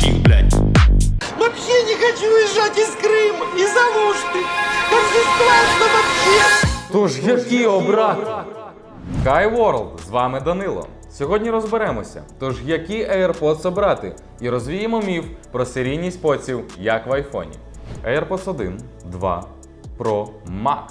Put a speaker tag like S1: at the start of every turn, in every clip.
S1: ключи, блядь.
S2: Вообще не хочу уезжать из Крыма, из Алушты. Там же страшно вообще.
S3: Тож гіркі обрати. Кай Ворлд, з вами Данило. Сьогодні розберемося, тож які AirPods обрати, і розвіємо міф про серійність поців, як в айфоні. AirPods 1, 2, Pro Max.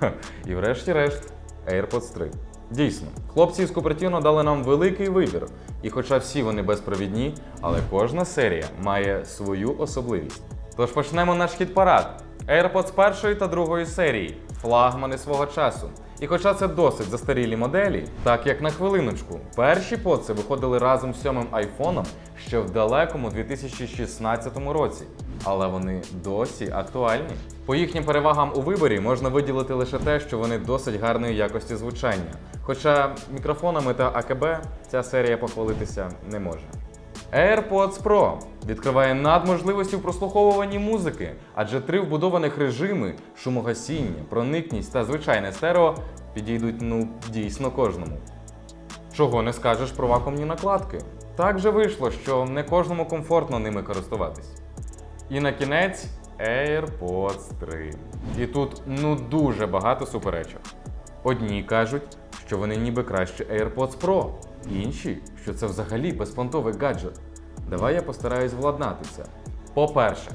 S3: І врешті-решт AirPods 3. Дійсно, хлопці з Купертіно дали нам великий вибір. І хоча всі вони безпровідні, але кожна серія має свою особливість. Тож почнемо наш хіт-парад. AirPods першої та другої серії флагмани свого часу. І хоча це досить застарілі моделі, так як на хвилиночку, перші поци виходили разом з сьомим айфоном ще в далекому 2016 році, але вони досі актуальні. По їхнім перевагам у виборі можна виділити лише те, що вони досить гарної якості звучання. Хоча мікрофонами та АКБ ця серія похвалитися не може. AirPods Pro відкриває надможливості в прослуховуванні музики, адже три вбудованих режими шумогасіння, проникність та звичайне стерео підійдуть ну дійсно кожному. Чого не скажеш про вакуумні накладки? Так же вийшло, що не кожному комфортно ними користуватись. І на кінець AirPods 3. І тут ну дуже багато суперечок. Одні кажуть, що вони ніби краще AirPods Pro, інші, що це взагалі безпонтовий гаджет. Давай я постараюсь владнати це. По-перше,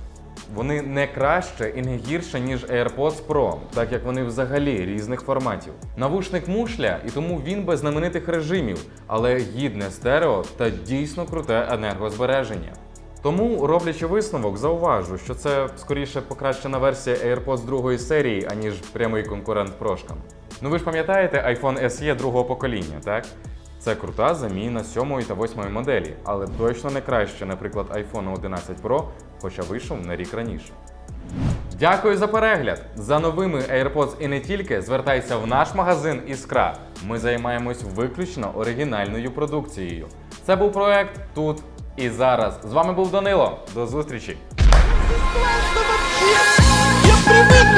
S3: вони не краще і не гірше, ніж AirPods Pro, так як вони взагалі різних форматів. Навушник мушля, і тому він без знаменитих режимів, але гідне стерео та дійсно круте енергозбереження. Тому, роблячи висновок, зауважу, що це скоріше покращена версія AirPods другої серії, аніж прямий конкурент прошкам. Ну ви ж пам'ятаєте iPhone SE другого покоління, так? Це крута заміна 7 та 8 моделі, але точно не краще, наприклад, iPhone 11 Pro, хоча вийшов на рік раніше. Дякую за перегляд! За новими AirPods і не тільки звертайся в наш магазин Іскра. Ми займаємось виключно оригінальною продукцією. Це був проект тут і зараз. З вами був Данило. До зустрічі!
S2: Я привык